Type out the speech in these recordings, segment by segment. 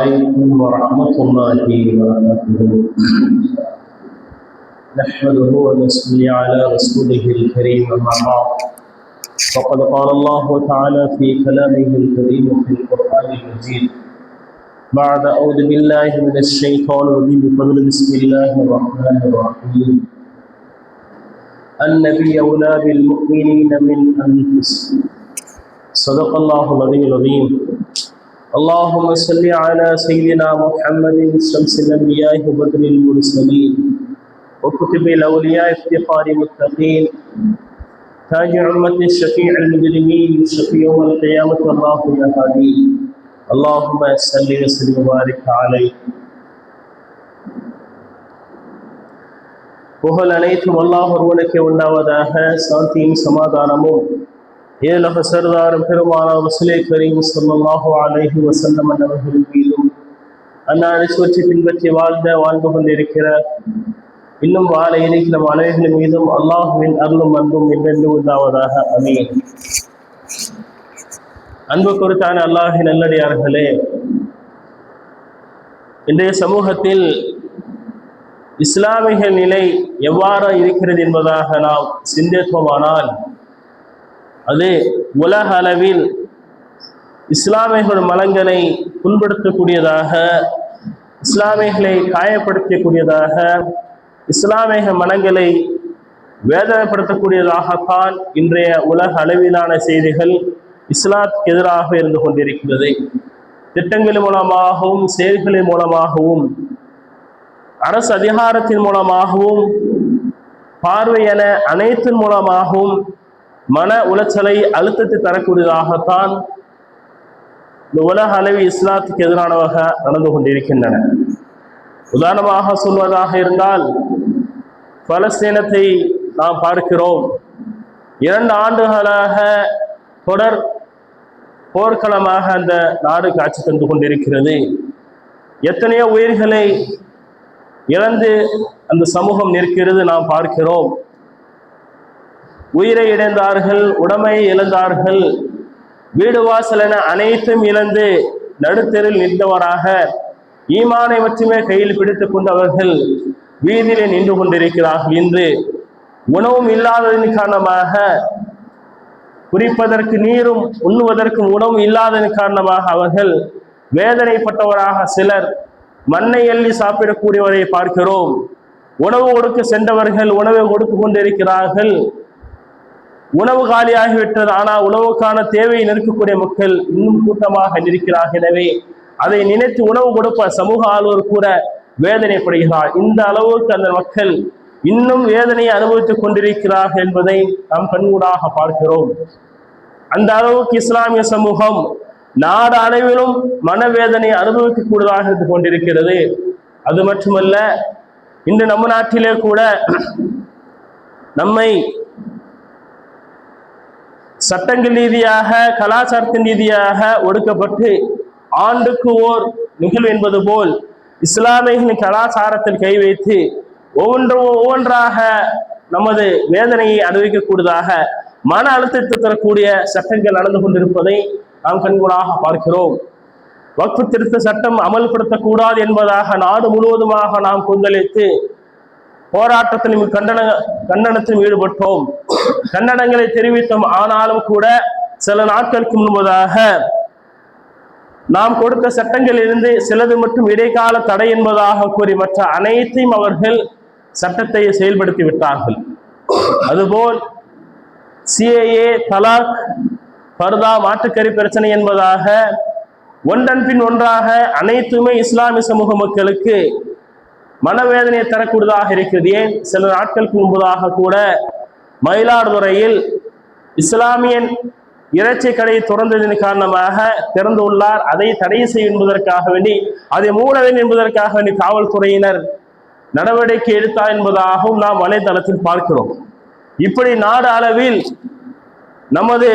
عليكم ورحمة الله وبركاته. نحمده ونصلي على رسوله الكريم أما بعد. فقد قال الله تعالى في كلامه الكريم في القرآن المجيد. بعد أعوذ بالله من الشيطان الرجيم بفضل بسم الله الرحمن الرحيم. النبي أولى بالمؤمنين من أنفسهم. صدق الله العظيم العظيم. اللهم صل على سيدنا محمد شمس الأنبياء وبدر المرسلين وكتب الأولياء افتخار المتقين تاج عمة الشفيع المجرمين شفيع يوم القيامة الله يا هادي اللهم صل وسلم وبارك عليه புகழ் அனைத்தும் அல்லாஹ் ஒருவனுக்கு உண்டாவதாக சாந்தியும் சமாதானமும் ஏலக சர்தாரும் பெருமானா வசுலே கரீம் சொல்லமாக அலைஹி வசல்லம் அன்னவர்கள் மீதும் அன்னாரை சுற்றி பின்பற்றி வாழ்ந்த வாழ்ந்து கொண்டிருக்கிற இன்னும் வாழ இருக்கிற மனைவிகள் மீதும் அல்லாஹுவின் அருளும் அன்பும் என்றென்று உண்டாவதாக அமையும் அன்பு கொடுத்தான அல்லாஹின் நல்லடியார்களே இன்றைய சமூகத்தில் இஸ்லாமிய நிலை எவ்வாறு இருக்கிறது என்பதாக நாம் சிந்தித்தோமானால் அது உலக அளவில் இஸ்லாமியர்கள் மலங்களை புண்படுத்தக்கூடியதாக இஸ்லாமியர்களை காயப்படுத்தக்கூடியதாக இஸ்லாமிய மனங்களை வேதனைப்படுத்தக்கூடியதாகத்தான் இன்றைய உலக அளவிலான செய்திகள் இஸ்லாத்துக்கு எதிராக இருந்து கொண்டிருக்கிறது. திட்டங்கள் மூலமாகவும் செயல்களின் மூலமாகவும் அரசு அதிகாரத்தின் மூலமாகவும் பார்வை என அனைத்தின் மூலமாகவும் மன உளைச்சலை அழுத்தத்தை தரக்கூடியதாகத்தான் இந்த உலக அளவில் இஸ்லாத்துக்கு எதிரானவாக நடந்து கொண்டிருக்கின்றன. உதாரணமாக சொல்வதாக இருந்தால் பலஸ்தீனத்தை நாம் பார்க்கிறோம். இரண்டு ஆண்டுகளாக தொடர் போர்க்களமாக அந்த நாடு காட்சி தந்து கொண்டிருக்கிறது. எத்தனையோ உயிர்களை இழந்து அந்த சமூகம் நிற்கிறது நாம் பார்க்கிறோம். உயிரை இழந்தார்கள் உடமையை இழந்தார்கள். வீடு வாசல் என அனைத்தும் இழந்து நடுத்தரில் நின்றவராக ஈமானை மட்டுமே கையில் பிடித்துக் கொண்டவர்கள் வீதியிலே நின்று கொண்டிருக்கிறார்கள் இன்று. உணவும் இல்லாததன் காரணமாக குடிப்பதற்கு நீரும் உண்ணுவதற்கும் உணவும் இல்லாததன் காரணமாக அவர்கள் வேதனைப்பட்டவராக சிலர் மண்ணை எள்ளி சாப்பிடக்கூடியவரை பார்க்கிறோம். உணவு கொடுக்க சென்றவர்கள் உணவை கொடுத்து கொண்டிருக்கிறார்கள். உணவு காலியாகிவிட்டது. ஆனால் உணவுக்கான தேவையை நிற்கக்கூடிய மக்கள் இன்னும் கூட்டமாக இருக்கிறார்கள் எனவே அதை நினைத்து உணவு கொடுப்ப சமூக ஆளுநர் கூட வேதனைப்படுகிறார். இந்த அளவுக்கு அந்த மக்கள் இன்னும் வேதனையை அனுபவித்துக் கொண்டிருக்கிறார்கள் என்பதை நாம் கண்கூடாக பார்க்கிறோம். அந்த அளவுக்கு இஸ்லாமிய சமூகம் நாடு அளவிலும் மனவேதனை அனுபவிக்கக்கூடியதாக இருந்து கொண்டிருக்கிறது. அது மட்டுமல்ல இன்று நம்ம நாட்டிலே கூட நம்மை சட்டங்கள் ரீதியாக கலாச்சாரத்தின் ரீதியாக ஒடுக்கப்பட்டு ஆண்டுக்கு ஓர் நிகழ்வு என்பது போல் இஸ்லாமியர்களின் கலாச்சாரத்தில் கை வைத்து ஒவ்வொன்றும் ஒவ்வொன்றாக நமது வேதனையை அனுபவிக்கக்கூடியதாக மன அழுத்தத்தை தரக்கூடிய சட்டங்கள் நடந்து கொண்டிருப்பதை நாம் கண்கூடாக பார்க்கிறோம். வக்ஃபு திருத்த சட்டம் அமல்படுத்தக்கூடாது என்பதாக நாடு முழுவதுமாக நாம் கொந்தளித்து போராட்டத்திலும் கண்டன கண்டனத்திலும் ஈடுபட்டோம். கண்டனங்களை தெரிவித்தோம். ஆனாலும் கூட சில நாட்களுக்கு முன்பதாக நாம் கொடுத்த சட்டங்களிலிருந்து சிலது மட்டும் இடைக்கால தடை என்பதாக கூறி மற்ற அனைத்தையும் அவர்கள் சட்டத்தை செயல்படுத்தி விட்டார்கள். அதுபோல் சிஏஏ தலாக் பர்தா மாட்டுக்கறி பிரச்சனை என்பதாக ஒன்றன் பின் ஒன்றாக அனைத்துமே இஸ்லாமிய சமூக மக்களுக்கு மனவேதனையை தரக்கூடியதாக இருக்கிறது. ஏன்? சில நாட்களுக்கு முன்பதாக கூட மயிலாடுதுறையில் இஸ்லாமியன் இறைச்சி கடையை திறந்ததன் காரணமாக திறந்துள்ளார் அதை தடை செய்ய என்பதற்காக வேண்டி அதை மூட வேண்டும் என்பதற்காக வேண்டி காவல்துறையினர் நடவடிக்கை எடுத்தார் என்பதாகவும் நாம் வலைதளத்தில் பார்க்கிறோம். இப்படி நாடு அளவில் நமது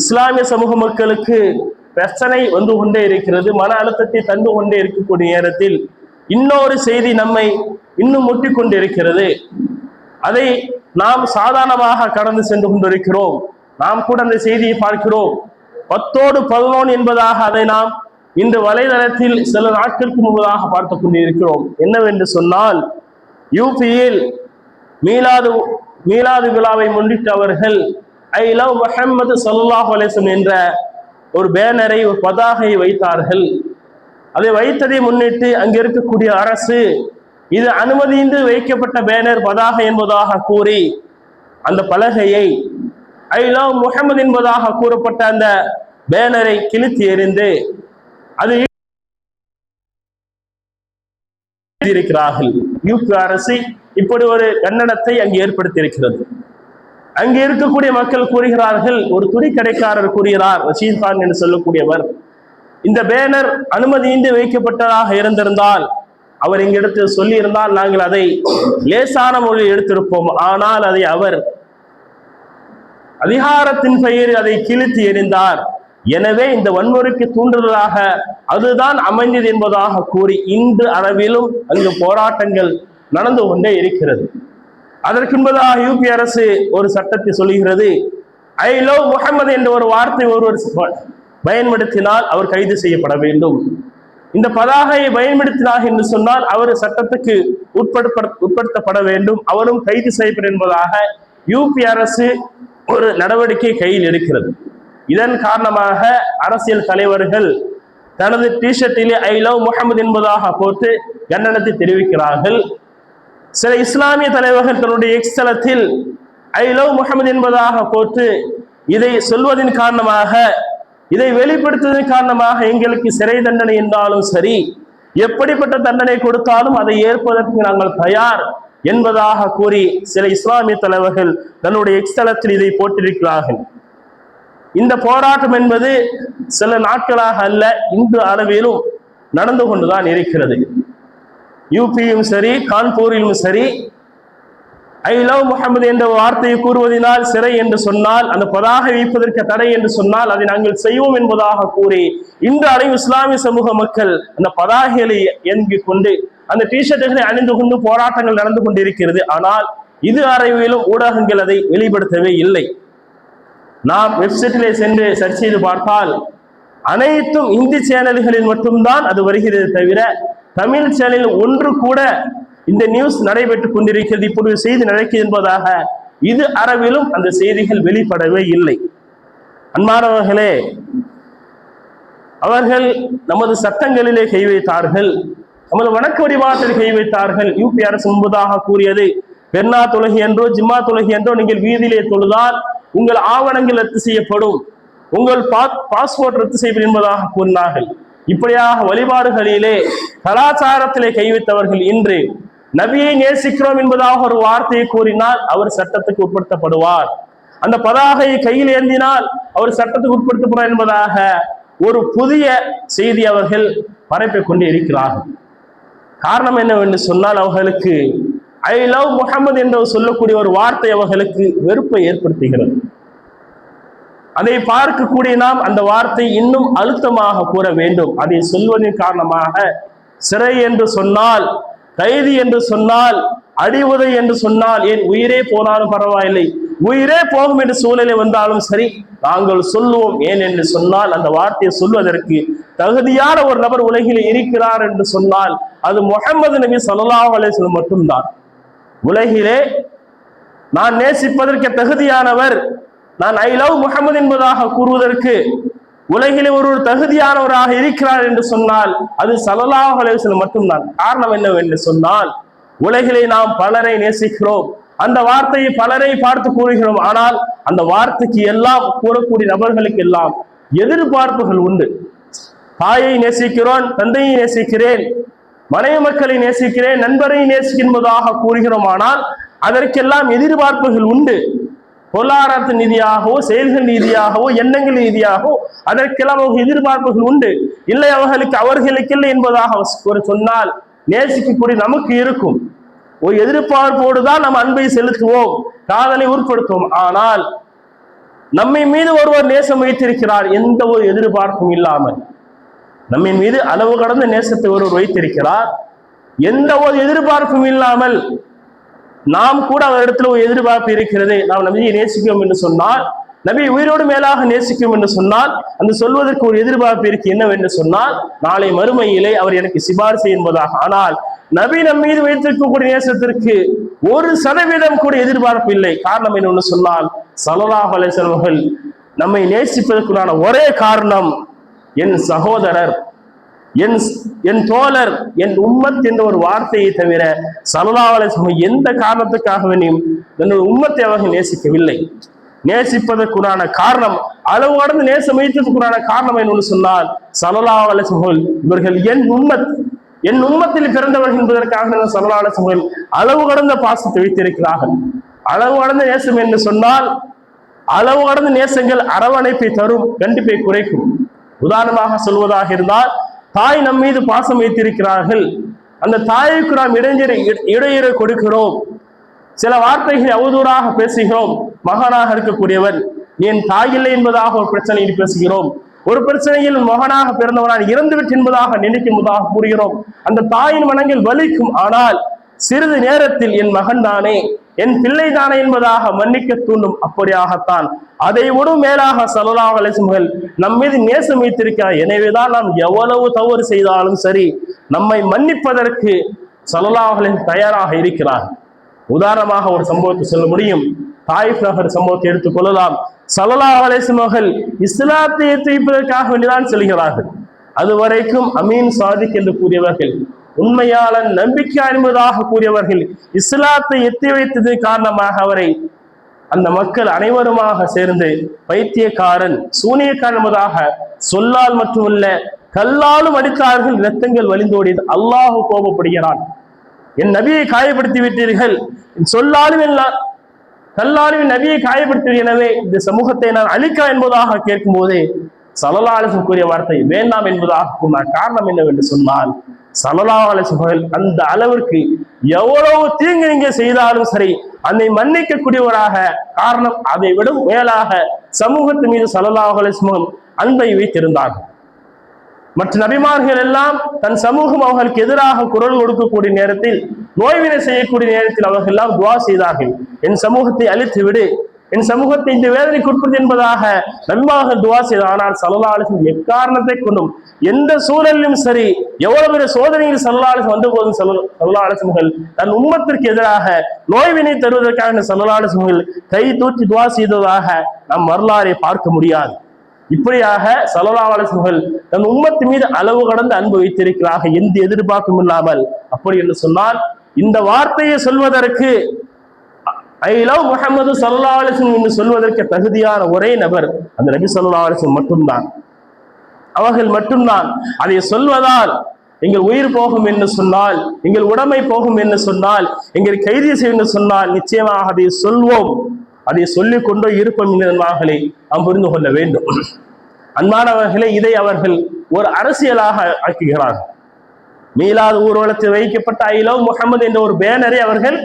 இஸ்லாமிய சமூக மக்களுக்கு பிரச்சனை வந்து கொண்டே இருக்கிறது. மன அழுத்தத்தை தந்து கொண்டே இருக்கக்கூடிய நேரத்தில் இன்னொரு செய்தி நம்மை இன்னும் முட்டிக்கொண்டிருக்கிறது. அதை நாம் சாதாரணமாக கடந்து சென்று கொண்டிருக்கிறோம். நாம் கூட அந்த செய்தியை பார்க்கிறோம். பத்தோடு பதினோன் என்பதாக அதை நாம் இன்று வலைதளத்தில் சில நாட்களுக்கு முன்பதாக பார்த்துக் கொண்டிருக்கிறோம். என்னவென்று சொன்னால் யூபியில் மீலாது மீலாது விழாவை முன்னிட்டு அவர்கள் ஐ லவ் முஹம்மது சல்லாஹ் அலைஹி என்ற ஒரு பேனரை ஒரு பதாகையை வைத்தார்கள். அதை வைத்ததை முன்னிட்டு அங்கு இருக்கக்கூடிய அரசு இது அனுமதியின்றி வைக்கப்பட்ட பேனர் பதாகை என்பதாக கூறி அந்த பலகையை ஐ லவ் என்பதாக கூறப்பட்ட அந்த பேனரை கிழித்து எறிந்து அது இருக்கிறார்கள் யூபி அரசு இப்படி ஒரு கன்னடத்தை அங்கு ஏற்படுத்தியிருக்கிறது. அங்கு இருக்கக்கூடிய மக்கள் கூறுகிறார்கள் ஒரு துணி கடைக்காரர் கூறுகிறார் ரஷீத் கான் என்று சொல்லக்கூடியவர். இந்த பேனர் அனுமதியின்றி வைக்கப்பட்டதாக இருந்திருந்தால் அவர் எங்கிடத்து சொல்லியிருந்தால் நாங்கள் அதை லேசான மொழியில் எடுத்திருப்போம். ஆனால் அதை அவர் அதிகாரத்தின் பெயரில் அதை கிழித்து எறிந்தார். எனவே இந்த வன்முறைக்கு தூண்டுதலாக அதுதான் அமைந்தது என்பதாக கூறி இன்று அளவிலும் அங்கு போராட்டங்கள் நடந்து கொண்டே இருக்கிறது. அதற்கு யூபி அரசு ஒரு சட்டத்தை சொல்லுகிறது. ஐ லவ் முகமது என்ற ஒரு வார்த்தை ஒருவர் பயன்படுத்தினால் அவர் கைது செய்யப்பட வேண்டும். இந்த பதாகையை பயன்படுத்தினார் என்று சொன்னால் அவர் சட்டத்துக்கு உட்படுத்த உட்படுத்தப்பட வேண்டும். அவரும் கைது செய்யப்படும் என்பதாக யூபி அரசு ஒரு நடவடிக்கை கையில் எடுக்கிறது. இதன் காரணமாக அரசியல் தலைவர்கள் தனது டிஷர்ட்டிலே ஐ லவ் முகமது என்பதாக போட்டு கண்டனத்தை தெரிவிக்கிறார்கள். சில இஸ்லாமிய தலைவர்கள் தன்னுடைய எக்ஸ் தளத்தில் ஐ லவ் முகமது என்பதாக போட்டு இதை சொல்வதன் காரணமாக இதை வெளிப்படுத்துவதன் காரணமாக எங்களுக்கு சிறை தண்டனை என்றாலும் சரி எப்படிப்பட்ட தண்டனை கொடுத்தாலும் அதை ஏற்பதற்கு நாங்கள் தயார் என்பதாக கூறி சில இஸ்லாமிய தலைவர்கள் தன்னுடைய எக்ஸ்தலத்தில் இதை போட்டிருக்கிறார்கள். இந்த போராட்டம் என்பது சில நாட்களாக அல்ல இன்று அளவிலும் நடந்து கொண்டுதான் இருக்கிறது. யூபியும் சரி கான்பூரிலும் சரி ஐ லவ் முகமது என்ற வார்த்தையை கூறுவதனால் சிறை என்று சொன்னால் அந்த பதாகை வைப்பதற்கு தடை என்று சொன்னால் அதை நாங்கள் செய்வோம் என்பதாக கூறி இன்று அனைவரும் இஸ்லாமிய சமூக மக்கள் அந்த பதாகைகளை இயங்கிக் கொண்டு அந்த டிஷர்ட்டுகளை அணிந்து கொண்டு போராட்டங்கள் நடந்து கொண்டிருக்கிறது. ஆனால் இது அறிவிலும் ஊடகங்கள் அதை வெளிப்படுத்தவே இல்லை. நாம் வெப்சைட்டிலே சென்று சர்ச் செய்து பார்த்தால் அனைத்தும் இந்தி சேனல்களில் மட்டும்தான் அது வருகிறது தவிர தமிழ் சேனலில் ஒன்று கூட இந்த நியூஸ் நடைபெற்றுக் கொண்டிருக்கிறது இப்படி செய்தி நடக்கிறது என்பதாக இது அரவிலும் அந்த செய்திகள் வெளிப்படவே இல்லை. அன்பானவர்களே அவர்கள் நமது சட்டங்களிலே கை வைத்தார்கள் நமது வணக்க வழிபாட்டில் கை வைத்தார்கள். யூபி அரசு முன்பதாக கூறியது பெர்னா தொழுகை என்றோ ஜிம்மா தொழுகை என்றோ நீங்கள் வீதியிலே தொழுதால் உங்கள் ஆவணங்கள் ரத்து செய்யப்படும். உங்கள் பாஸ்போர்ட் ரத்து செய்யப்படும் என்பதாக கூறினார்கள். இப்படியாக வழிபாடுகளிலே கலாச்சாரத்திலே கை வைத்தவர்கள் இன்று நபியை நேசிக்கிறோம் என்பதாக ஒரு வார்த்தையை கூறினால் அவர் சட்டத்துக்கு உட்படுத்தப்படுவார். அந்த பதாகையை கையில் ஏந்தினால் அவர் சட்டத்துக்கு உட்படுத்தப்படுவார் என்பதாக ஒரு புதிய செய்தி அவர்கள் பரப்பிக் கொண்டு இருக்கிறார்கள். காரணம் என்னவென்று சொன்னால் அவர்களுக்கு ஐ லவ் முகமது என்று சொல்லக்கூடிய ஒரு வார்த்தை அவர்களுக்கு வெறுப்பை ஏற்படுத்துகிறது. அதை பார்க்கக்கூடிய நாம் அந்த வார்த்தை இன்னும் அழுத்தமாக கூற வேண்டும். அதை சொல்வதன் காரணமாக சிறை என்று சொன்னால் கைதி என்று சொன்னால் அடிவுதை என்று சொன்னால் என் உயிரே போனாலும் பரவாயில்லை. உயிரே போகும் என்று சூழ்நிலை வந்தாலும் சரி நாங்கள் சொல்லுவோம் ஏன்? என்று சொன்னால் அந்த வார்த்தையை சொல்வதற்கு தகுதியான ஒரு நபர் உலகில் இருக்கிறார் என்று சொன்னால் அது முகமது நபி ஸல்லல்லாஹு அலைஹி மட்டும்தான். உலகிலே நான் நேசிப்பதற்கு தகுதியானவர் நான் ஐ லவ் முகமது என்பதாக கூறுவதற்கு உலகிலே ஒருவர் தகுதியானவராக இருக்கிறார் என்று சொன்னால் அது ஸல்லல்லாஹு அலைஹி மட்டும்தான். காரணம் என்னவென்று சொன்னால் உலகிலே நாம் பலரை நேசிக்கிறோம். அந்த வார்த்தையை பலரை பார்த்து கூறுகிறோம். ஆனால் அந்த வார்த்தைக்கு எல்லாம் கூறக்கூடிய நபர்களுக்கு எல்லாம் எதிர்பார்ப்புகள் உண்டு. தாயை நேசிக்கிறோன் தந்தையை நேசிக்கிறேன் மனைவி மக்களை நேசிக்கிறேன் நண்பரை நேசிக்கின்றதாக கூறுகிறோம். ஆனால் அதற்கெல்லாம் எதிர்பார்ப்புகள் உண்டு. பொருளாதாரத்து ரீதியாகவோ செயல்கள் ரீதியாகவோ எண்ணங்கள் ரீதியாகவோ அதற்கெல்லாம் அவங்க எதிர்பார்ப்புகள் உண்டு. இல்லை அவர்களுக்கு அவர்களுக்கு இல்லை என்பதாக ஒரு சொன்னால் நேசிக்கக்கூடிய நமக்கு இருக்கும். ஒரு எதிர்பார்ப்போடு தான் நம்ம அன்பை செலுத்துவோம் காதலை உட்படுத்துவோம் ஆனால் நம்மை மீது ஒருவர் நேசம் வைத்திருக்கிறார் எந்த ஒரு எதிர்பார்ப்பும் இல்லாமல். நம்மை மீது அளவு கடந்த நேசத்தை ஒருவர் வைத்திருக்கிறார். எந்த ஒரு எதிர்பார்ப்பும் இல்லாமல் நாம் கூட அவரிடத்தில் ஒரு எதிர்பார்ப்பு இருக்கிறது. நாம் நபியை நேசிக்கிறோம் என்று சொன்னால் நபி உயிரோடு மேலாக நேசிக்கும் என்று சொன்னால் அந்த சொல்வதற்கு ஒரு எதிர்பார்ப்பு இருக்கு என்னவென்று சொன்னால் நாளை மறுமையிலே அவர் எனக்கு சிபாரிசு என்பதாக. ஆனால் நபி நம் மீது வைத்திருக்கக்கூடிய நேசத்திற்கு ஒரு சதவீதம் கூட எதிர்பார்ப்பு இல்லை. காரணம் என்னன்னு சொன்னால் சல்லல்லாஹு அலை செல்வர்கள் நம்மை நேசிப்பதற்குண்டான ஒரே காரணம் என் சகோதரர். என் என் தோழர் என் உம்மத் என்ற ஒரு வார்த்தையை தவிர சல்லல்லாஹு அலைஹி எந்த காரணத்துக்காக வேண்டியும் தன்னுடைய உம்மத்தை அவர்கள் நேசிக்கவில்லை. நேசிப்பதற்குண்டான காரணம் அளவு கடந்து நேசம் வைத்ததற்குண்டான காரணம் என்னன்னு சொன்னால் சல்லல்லாஹு அலைஹி இவர்கள் என் உம்மத் என் உம்மத்தில் பிறந்தவர்கள் என்பதற்காக சல்லல்லாஹு அலைஹி அளவு கடந்த பாசத்தை வைத்திருக்கிறார்கள். அளவு கடந்த நேசம் என்று சொன்னால் அளவு கடந்த நேசங்கள் அரவணைப்பை தரும் கண்டிப்பை குறைக்கும். உதாரணமாக சொல்வதாக இருந்தால் தாய் நம் மீது பாசம் வைத்திருக்கிறார்கள். அந்த தாய்க்கு நாம் இடைஞ்சரை இடையூறு கொடுக்கிறோம். சில வார்த்தைகளை அவதூறாக பேசுகிறோம். மகனாக இருக்கக்கூடியவன் என் தாய் இல்லை என்பதாக ஒரு பிரச்சனையில் பேசுகிறோம். ஒரு பிரச்சனையில் மகனாக பிறந்தவனால் இறந்துவிட்டு என்பதாக நினைக்கும்போதாக கூறுகிறோம். அந்த தாயின் மனங்கள் வலிக்கும் ஆனால் சிறிது நேரத்தில் என் மகன் தானே என் பிள்ளைதானே என்பதாக மன்னிக்க தூண்டும் அப்படியாகத்தான். அதை விட மேலாக சல்லல்லாஹு அலைஹி நம் மீது நேசம் வைத்திருக்கிறார். எனவேதான் நாம் எவ்வளவு தவறு செய்தாலும் சரி நம்மை மன்னிப்பதற்கு சல்லல்லாஹு தயாராக இருக்கிறார் உதாரணமாக ஒரு சம்பவத்தை சொல்ல முடியும். தாயிஃப் நகர் சம்பவத்தை எடுத்துக் கொள்ளலாம். சல்லல்லாஹு அலைஹி இஸ்லாத்தை ஏற்றி வேண்டிதான் செல்கிறார்கள். அதுவரைக்கும் அமீன் சாதிக் என்று கூறியவர்கள் உண்மையாளன் நம்பிக்கை என்பதாக கூறியவர்கள் இஸ்லாத்தை எத்தி வைத்தது காரணமாக அவரை அந்த மக்கள் அனைவருமாக சேர்ந்து பைத்தியக்காரன் சூனியக்காரன் என்பதாக சொல்லால் மட்டுமல்ல கல்லாலும் அடித்தார்கள் இரத்தங்கள் வலிந்தோடியது அல்லாஹ் கோபப்படுகிறான். என் நபியை காயப்படுத்தி விட்டீர்கள் சொல்லாலும் எல்லாம் கல்லாலும் என் நபியை காயப்படுத்தி எனவே இந்த சமூகத்தை நான் அழிக்க என்பதாக கேட்கும் போதே சலலாலிசம் கூறிய வார்த்தை வேண்டாம் என்பதாக கூறினார் காரணம் என்னவென்று சொன்னால் சலலாலிசர்கள் அந்த அளவிற்கு எவ்வளவு தீங்கு நீங்க செய்தாலும் சரி அதை மன்னிக்கக்கூடியவராக காரணம் அதை விட மேலாக சமூகத்து மீது சலலாஹலிஸ்மம் அன்பை வைத்திருந்தார்கள். மற்ற நபிமார்கள் எல்லாம் தன் சமூகம் அவர்களுக்கு எதிராக குரல் கொடுக்கக்கூடிய நேரத்தில் நோய்வினை செய்யக்கூடிய நேரத்தில் அவர்கள் எல்லாம் துவா செய்தார்கள். என் சமூகத்தை அழித்து விடு என் சமூகத்தை இந்த வேதனைக்கு உட்படுது என்பதாக நன்பாக துவா செய்த ஆனால் சல்லாலிசம் எக்காரணத்தை கொண்டும் எந்த சூழலிலும் சரி எவ்வளவு பெரிய சோதனையில் சல்லாலிசம் வந்த போதும் சல்லாலிசம்கள் தன் உம்மத்திற்கு எதிராக நோய்வினை தருவதற்காக சல்லாலிசம்கள் கை தூக்கி துவா செய்ததாக நம் வரலாறை பார்க்க முடியாது. இப்படியாக சலலாவலசுகள் தன் உம்மத்து மீது அளவு கடந்து அன்பு வைத்திருக்கிறார்கள். எந்த எதிர்பார்ப்பும் இல்லாமல் அப்படி என்று சொன்னால் இந்த வார்த்தையை சொல்வதற்கு ஐ லவ் முகமது சல்லா அலிசன் என்று சொல்வதற்கு தகுதியான ஒரே நபர் அந்த நபி சொல்லா அலிசன் மட்டும்தான். அவர்கள் மட்டும்தான். அதை சொல்வதால் எங்கள் உயிர் போகும் என்று சொன்னால் எங்கள் உடமை போகும் என்று சொன்னால் எங்கள் கைது செய்யும் என்று சொன்னால் நிச்சயமாக அதை சொல்வோம். அதை சொல்லிக் கொண்டோ இருப்போம் என்பதை நாம் புரிந்து கொள்ள வேண்டும். அன்பானவர்களே இதை அவர்கள் ஒரு அரசியலாக ஆக்குகிறார்கள். மீளாத ஊர்வலத்தில் வைக்கப்பட்ட ஐ லவ் முகமது என்ற ஒரு பேனரை அவர்கள்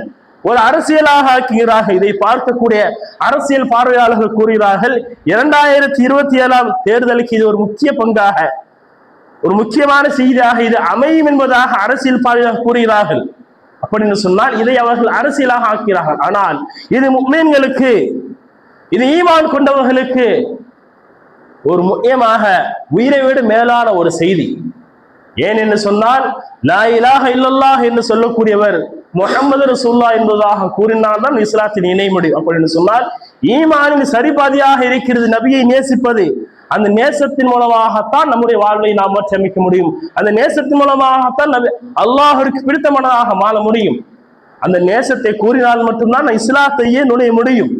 ஒரு அரசியலாக ஆக்குகிறார்கள். இதை பார்க்கக்கூடிய அரசியல் பார்வையாளர்கள் கூறுகிறார்கள் இரண்டாயிரத்தி இருபத்தி ஏழாம் தேர்தலுக்கு இது ஒரு முக்கிய பங்காக ஒரு முக்கியமான செய்தியாக இது அமையும் என்பதாக அரசியல் பார்வையாக கூறுகிறார்கள். அப்படின்னு சொன்னால் இதை அவர்கள் அரசியலாக ஆக்கிறார்கள் ஆனால் இது முக்மீன்களுக்கு இது ஈமான் கொண்டவர்களுக்கு ஒரு முக்கியமாக உயிரை விட மேலான ஒரு செய்தி. ஏன் என்று சொன்னால் லா இலாக இல்லல்லாஹ் என்று சொல்லக்கூடியவர் முகமது ரசூல்லா என்பதாக கூறினால் தான் இஸ்லாத்தின் இணை முடியும் அப்படின்னு சொன்னால் ஈமானின் சரிபாதியாக இருக்கிறது நபியை நேசிப்பது அந்த நேசத்தின் மூலமாகத்தான் நம்முடைய வாழ்வை நாம் மாற்றி அமைக்க முடியும். அந்த நேசத்தின் மூலமாகத்தான் நபி அல்லாஹருக்கு பிடித்தமானதாக மாற முடியும். அந்த நேசத்தை கூறினால் மட்டும்தான் இஸ்லாத்தையே நுழைய முடியும்.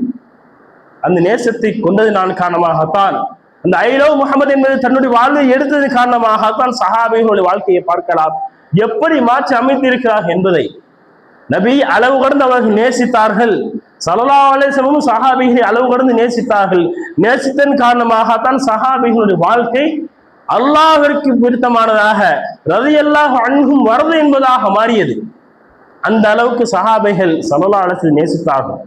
அந்த நேசத்தை கொண்டது நான் காரணமாகத்தான் அந்த ஐலோ முகமது என்பது தன்னுடைய வாழ்வை எடுத்தது காரணமாகத்தான் சஹாபிகளுடைய வாழ்க்கையை பார்க்கலாம். எப்படி மாற்றி அமைத்திருக்கிறார் என்பதை நபி அளவு கடந்து அவர்கள் நேசித்தார்கள். சலலா அலேசமும் சஹாபிகளை அளவு கடந்து நேசித்தார்கள். நேசித்தன் காரணமாகத்தான் சஹாபிகளுடைய வாழ்க்கை அல்லாஹிற்கு பிடித்தமானதாக ரதி அல்லாஹ் அணுகும் வரது என்பதாக மாறியது. அந்த அளவுக்கு சஹாபிகள் சலலா அலசி நேசித்தார்கள்.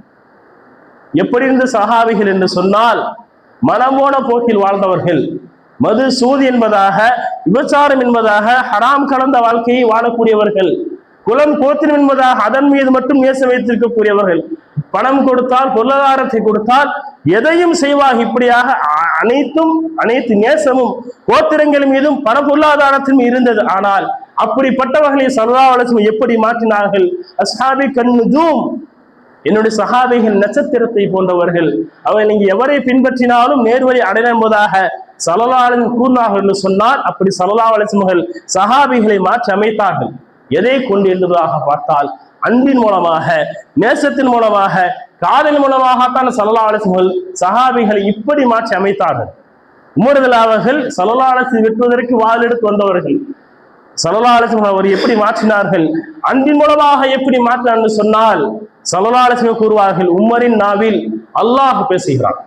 எப்படி இருந்த சஹாபிகள் என்று சொன்னால் மனமோன போக்கில் வாழ்ந்தவர்கள் மது சூது என்பதாக விபச்சாரம் என்பதாக ஹராம் கலந்த வாழ்க்கையை வாழக்கூடியவர்கள் குலம் கோத்திரம் என்பதாக அதன் மீது மட்டும் நேசம் வைத்திருக்கக்கூடியவர்கள் பணம் கொடுத்தால் பொருளாதாரத்தை கொடுத்தால் எதையும் செய்வாக இப்படியாக அனைத்தும் அனைத்து நேசமும் கோத்திரங்கள் மீதும் பண பொருளாதாரத்திலும் இருந்தது. ஆனால் அப்படிப்பட்டவர்களை சல்லாவலசம் எப்படி மாற்றினார்கள்? அஸ்ஹாபி கண்ணுதூம் என்னுடைய சகாபிகள் நட்சத்திரத்தை போன்றவர்கள் அவர்கள் நீங்க எவரை பின்பற்றினாலும் நேர்வழி அடையலாம் என்பதாக சலலாளன் கூறினார்கள் என்று சொன்னால் அப்படி சலலாவலசமர்கள் சகாபிகளை மாற்றி அமைத்தார்கள். எதை கொண்டு என்பதாக பார்த்தால் அன்பின் மூலமாக நேசத்தின் மூலமாக காதல் மூலமாகத்தான் சலலாவலசமர்கள் சஹாபிகளை இப்படி மாற்றி அமைத்தார்கள். உமரதில் அவர்கள் சலலாலசி வெட்டுவதற்கு வாளெடுத்து வந்தவர்கள். சலலாலசம் அவர் எப்படி மாற்றினார்கள்? அன்பின் மூலமாக எப்படி மாற்றினார் என்று சொன்னால் சலலாலசம் கூறுவார்கள் உமரின் நாவில் அல்லாஹ் பேசுகிறான்.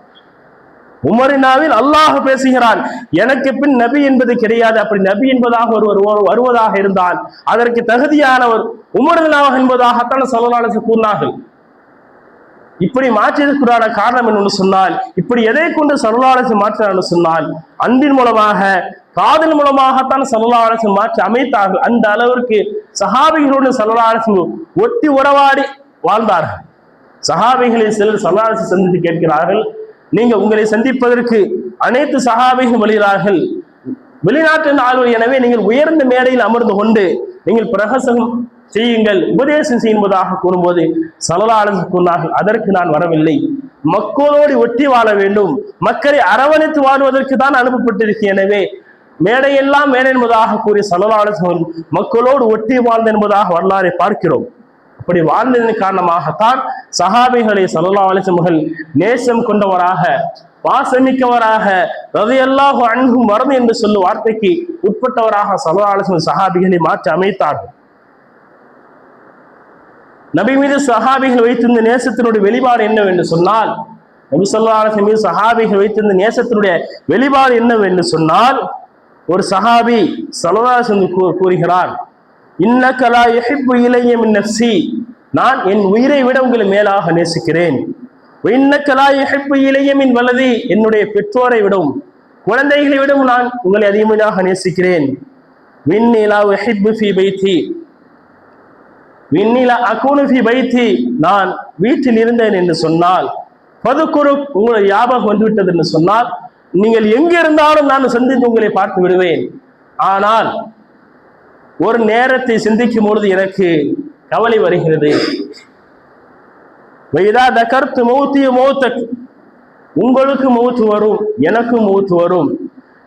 உமரினாவில் அல்லாஹ் பேசுகிறான். எனக்கு பின் நபி என்பது கிடையாது. அப்படி நபி என்பதாக ஒருவர் வருவதாக இருந்தால் அதற்கு தகுதியானவர் உமரதுல்லாஹ் என்பதாகத்தான் சலலாலசம் கூறினார்கள். இப்படி மாற்றியதற்குறான காரணம் என்னன்னு சொன்னால் இப்படி எதை கொண்டு சரலாலசி மாற்றினார்னு சொன்னால் அன்பின் மூலமாக காதல் மூலமாகத்தான் சரலாலசி மாற்றி அமைத்தார்கள். அந்த அளவிற்கு சஹாபிகளோடு சரலாலசி ஒட்டி உறவாடி வாழ்ந்தார்கள். சஹாபிகளை சிலர் சரலாலசி சந்தித்து கேட்கிறார்கள் நீங்க உங்களை சந்திப்பதற்கு அனைத்து சகாபிகள் வழிகிறார்கள் வெளிநாட்டின் ஆளுநர் எனவே நீங்கள் உயர்ந்த மேடையில் அமர்ந்து கொண்டு நீங்கள் பிரகசனம் செய்யுங்கள் உபதேசம் செய்யும்பதாக கூறும்போது சலலாளன் கூறினார்கள் அதற்கு நான் வரவில்லை. மக்களோடு ஒட்டி வாழ வேண்டும். மக்களை அரவணைத்து வாழ்வதற்கு தான் அனுப்பப்பட்டிருக்கேன் எனவே மேடையெல்லாம் மேடை என்பதாக கூறிய சலலாளன் மக்களோடு ஒட்டி வாழ்ந்த என்பதாக வரலாறை பார்க்கிறோம். அப்படி வாழ்ந்ததன் காரணமாகத்தான் சஹாபிகளை சல்லா அலிசமுகள் நேசம் கொண்டவராக பாசமிக்கவராக ரதையெல்லாம் அன்பும் மருந்து என்று சொல்லும் வார்த்தைக்கு உட்பட்டவராக சல்லா அலிசம் சஹாபிகளை மாற்றி அமைத்தார்கள். நபி மீது சஹாபிகள் வைத்திருந்த நேசத்தினுடைய வெளிப்பாடு என்னவென்று சொன்னால் நபி சொல்லா மீது சஹாபிகள் வைத்திருந்த நேசத்தினுடைய வெளிப்பாடு என்னவென்று சொன்னால் ஒரு சஹாபி சலதாசன் கூறுகிறார் இன்னக்கலா எஹிப்பு இளையம் மின் நான் என் உயிரை விட உங்களை மேலாக நேசிக்கிறேன். இன்னக்கலா எஹிப்பு இளைய மின் வலதி என்னுடைய பெற்றோரை விடும். குழந்தைகளை விடவும் நான் உங்களை அதிகமாக நேசிக்கிறேன். விண்ணிலா எஹிப்பு ஃபி பைத்தி. விண்ணிலா அகூனு ஃபி பைத்தி. நான் வீட்டில் இருந்தேன் என்று சொன்னால் பதுக்குறு உங்களை ஞாபகம் வந்துவிட்டது என்று சொன்னால் நீங்கள் எங்கே இருந்தாலும் நான் சந்தித்து உங்களை பார்த்து விடுவேன். ஆனால் ஒரு நேரத்தை சிந்திக்கும் பொழுது எனக்கு கவலை வருகிறது. வைதா தகர்த்து மௌத்திய மௌத்தக் உங்களுக்கு மௌத்து வரும் எனக்கும் மௌத்து வரும்.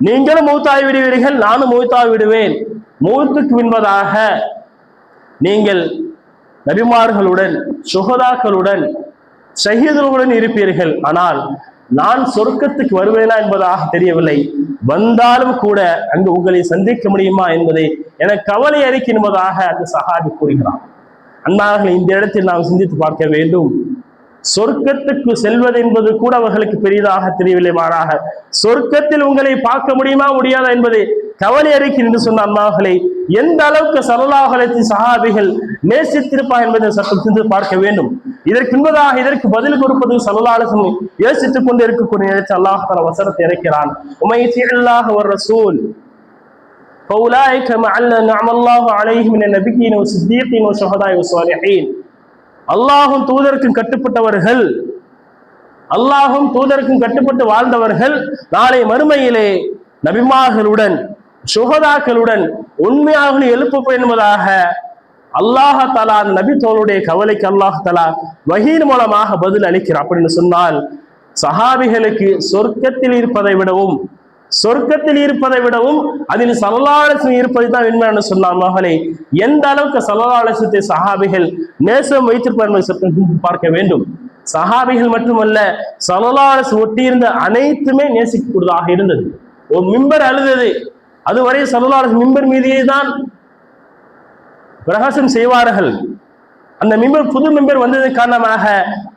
நீங்களும் மௌத்தாய் விடுவீர்கள் நானும் மௌத்தாய் விடுவேன் மௌத்துக்கு பின்பதாக நீங்கள் நபிமார்களுடன் சுகதாக்களுடன் சகிதர்களுடன் இருப்பீர்கள். ஆனால் நான் சொர்க்கத்துக்கு வருவேனா என்பதாக தெரியவில்லை. வந்தாலும் கூட அங்கு உங்களை சந்திக்க முடியுமா என்பதை என கவலை அறிக்கை என்பதாக அந்த சஹாபி கூறுகிறார். அன்பார்கள் இந்த இடத்தில் நாம் சிந்தித்து பார்க்க வேண்டும். சொர்க்கத்துக்கு செல்வது என்பது கூட அவர்களுக்கு பெரிதாக தெரியவில்லை மாறாக சொர்க்கத்தில் உங்களை பார்க்க முடியுமா முடியாதா என்பதை கவலை அறிக்கை என்று சொன்ன அன்பார்களை எந்த அளவுக்கு சரலாகலத்தின் சகாபிகள் நேசித்திருப்பா என்பதை சற்று சிந்து பார்க்க வேண்டும். இதற்கு முன்பதாக இதற்கு பதில் கொடுப்பது சலலாலசம் யோசித்துக் கொண்டு இருக்கக்கூடிய நேரத்தில் அல்லாஹ் தஆலா வசனத்தை இறக்கிறான் உமைத்தி அல்லாஹ் ஒரு ரசூல் فأولئك مع الذين نعم الله عليهم من النبيين والصديقين والشهداء والصالحين அல்லாஹும் தூதருக்கும் கட்டுப்பட்டவர்கள் அல்லாஹும் தூதருக்கும் கட்டுப்பட்டு வாழ்ந்தவர்கள் நாளை மறுமையிலே நபிமார்களுடன் சுகதாக்களுடன் உண்மையாக எழுப்பப்படும் என்பதாக அல்லாஹலா தலா நபி தோளுடைய கவலைக்கு அல்லாஹ் தலா மூலமாக பதில் அளிக்கிறார் அப்படின்னு சொன்னால் சஹாபிகளுக்கு சொர்க்கத்தில் இருப்பதை விடவும் சொர்க்கத்தில் இருப்பதை விடவும் அதில் சலலாலசம் இருப்பது தான் உண்மையான சொன்னார் மகளே. எந்த அளவுக்கு சலலாலசத்தை சஹாபிகள் நேசம் வைத்திருப்பார் பார்க்க வேண்டும். சஹாபிகள் மட்டுமல்ல சலலாலசு ஒட்டியிருந்த அனைத்துமே நேசிக்கக்கூடியதாக இருந்தது. ஒரு மிம்பர் அழுதது. அதுவரை சலலாலசு மிம்பர் மீதியே தான் பிரகாசம் செய்வார்கள். அந்த மிம்பர் புது மிம்பர் வந்ததன் காரணமாக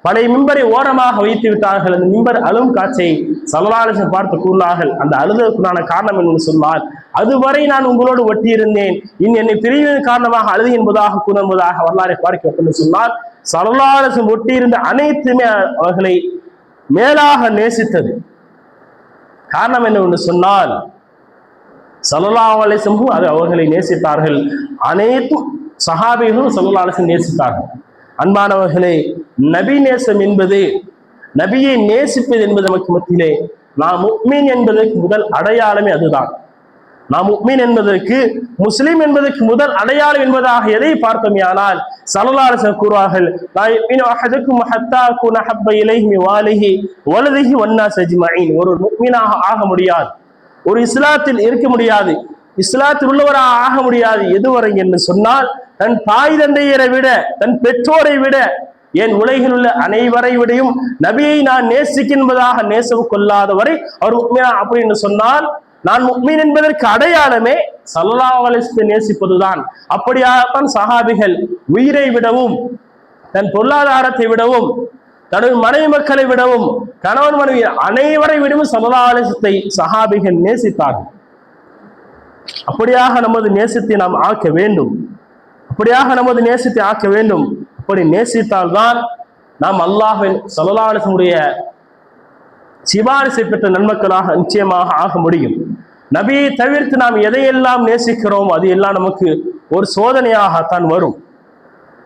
பழைய மிம்பரை ஓரமாக வைத்து விட்டார்கள். அந்த மிம்பர் அழும் காட்சை சலலாலசம் பார்த்து கூறினார்கள். அந்த அழுதற்குண்டான காரணம் என்று சொன்னால் அதுவரை நான் உங்களோடு ஒட்டியிருந்தேன். இனி என்னை பிரிவதன் காரணமாக அழுது என்பதாக கூறும்போதாக வரலாறை பார்க்க என்று சொன்னால் சலலாலசம் ஒட்டியிருந்த அனைத்துமே அவர்களை மேலாக நேசித்தது. காரணம் என்னவென்று சொன்னால் சல்லா அலிசமும் அது அவர்களை நேசித்தார்கள். அனைத்தும் சஹாபிகளும் சல்லா அலிசம் நேசித்தார்கள். அன்பானவர்களே நபி நேசம் என்பது நபியை நேசிப்பது என்பது நமக்கு மத்தியிலே நாம் முக்மீன் என்பதற்கு முதல் அடையாளமே அதுதான். நாம் முக்மீன் என்பதற்கு முஸ்லீம் என்பதற்கு முதல் அடையாளம் என்பதாக எதை பார்த்தோமையானால் சலலாரசர் கூறுவார்கள் "லா யுமினு அஹதுக்கும் ஹத்தா இலைஹி வாலிஹி வலதிஹி வன்னாஸ் அஜ்மஈன்." ஒரு முக்மீனாக ஆக முடியாது. ஒரு இஸ்லாத்தில் இருக்க முடியாது இஸ்லாத்தில் உள்ளவராக ஆக முடியாது எதுவரை என்று சொன்னால் தன் தாய் தந்தையரை விட தன் பெற்றோரை விட என் உலகில் உள்ள அனைவரை விடையும் நபியை நான் நேசிக்கின்பதாக நேசம் கொள்ளாதவரை அவர் உண்மையா அப்படின்னு சொன்னால் நான் முக்மீன் என்பதற்கு அடையாளமே சல்லா அலைஹி நேசிப்பதுதான். அப்படியாகத்தான் சஹாபிகள் உயிரை விடவும் தன் பொருளாதாரத்தை விடவும் தனது மனைவி மக்களை விடவும் கணவன் மனைவி அனைவரை விடவும் சமுதாயத்தை சஹாபிகள் நேசித்தார்கள். அப்படியாக நமது நேசத்தை நாம் ஆக்க வேண்டும். அப்படியாக நமது நேசத்தை ஆக்க வேண்டும். அப்படி நேசித்தால்தான் நாம் அல்லாஹின் சமுதாயத்தினுடைய சிபாரிசை பெற்ற நன்மக்களாக நிச்சயமாக ஆக முடியும். நபியை தவிர்த்து நாம் எதையெல்லாம் நேசிக்கிறோம் அது எல்லாம் நமக்கு ஒரு சோதனையாகத்தான் வரும்.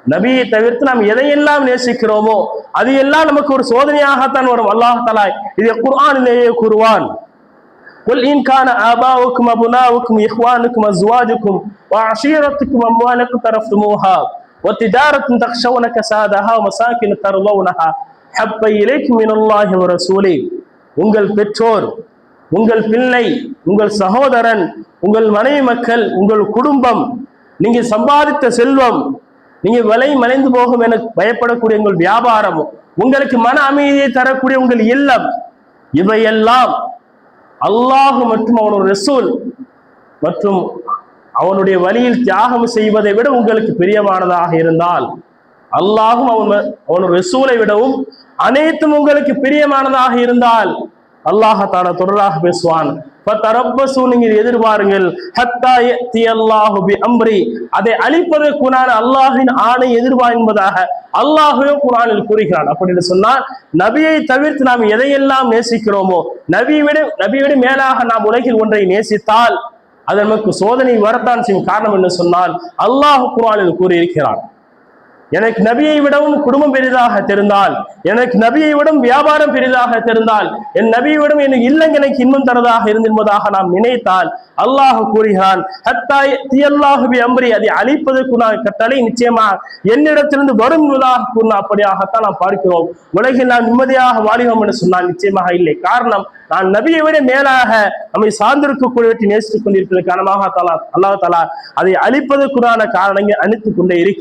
நபியை தவிர்த்து நாம் எதையெல்லாம் நேசிக்கிறோமோ அது எல்லாம் நமக்கு ஒரு சோதனையாகத்தான் வரும் அல்லாஹ் தலா இதை குர்ஆனிலேயே கூறுவான் قل إن كان آباؤكم أبناؤكم إخوانكم أزواجكم وعشيرتكم أموال اقترفتموها وتجارة تخشون كسادها ومساكن ترضونها حب إليكم من الله ورسوله உங்கள் பெற்றோர் உங்கள் பிள்ளை உங்கள் சகோதரன் உங்கள் மனைவி மக்கள் உங்கள் குடும்பம் நீங்க சம்பாதித்த செல்வம் நீங்க விலை மலைந்து போகும் என பயப்படக்கூடிய உங்கள் வியாபாரமும் உங்களுக்கு மன அமைதியை தரக்கூடிய உங்கள் இல்லம் இவையெல்லாம் அல்லாஹ் மற்றும் அவனுடைய ரசூல் மற்றும் அவனுடைய வழியில் தியாகம் செய்வதை விட உங்களுக்கு பிரியமானதாக இருந்தால் அல்லாஹும் அவன் அவனுடைய ரசூலை விடவும் அனைத்தும் உங்களுக்கு பிரியமானதாக இருந்தால் அல்லாஹ தான தொடராக பேசுவான். பத்தரப்பசு நீங்கள் எதிர்பாருங்கள். ஹத்தா தி அல்லாஹு பி அம்ரி அதை அழிப்பதற்குனான அல்லாஹின் ஆணை எதிர்வா என்பதாக அல்லாஹுவே குரானில் கூறுகிறான். அப்படின்னு சொன்னால் நபியை தவிர்த்து நாம் எதையெல்லாம் நேசிக்கிறோமோ நபியை விட நபியை விட மேலாக நாம் உலகில் ஒன்றை நேசித்தால் அது நமக்கு சோதனை வரத்தான் செய்யும் காரணம் என்ன சொன்னால் அல்லாஹ் குரானில் கூறியிருக்கிறான். எனக்கு நபியை விடவும் குடும்பம் பெரிதாக தெரிந்தால் எனக்கு நபியை விடும் வியாபாரம் பெரிதாக தெரிந்தால் என் நபியை விடும் எனக்கு இல்லங்க எனக்கு இன்பம் தரதாக இருந்திருப்பதாக நாம் நினைத்தால் அல்லாஹ் கூறுகிறான் ஹத்தாய் அதை அழிப்பதற்கு நான் கட்டளை நிச்சயமா என்னிடத்திலிருந்து வரும் என்பதாக கூறின அப்படியாகத்தான் நாம் பார்க்கிறோம். உலகில் நாம் நிம்மதியாக வாழ்கிறோம் என்று சொன்னால் நிச்சயமாக இல்லை. காரணம் நான் நபியை விட மேலாக நம்மை சார்ந்திருக்கக்கூடியவற்றை நேசித்துக் கொண்டிருப்பது காரணமாக தலா அல்லாஹ் தலா அதை அழிப்பதற்குறான காரணங்கள் அழித்துக் கொண்டே இருக்கிறார்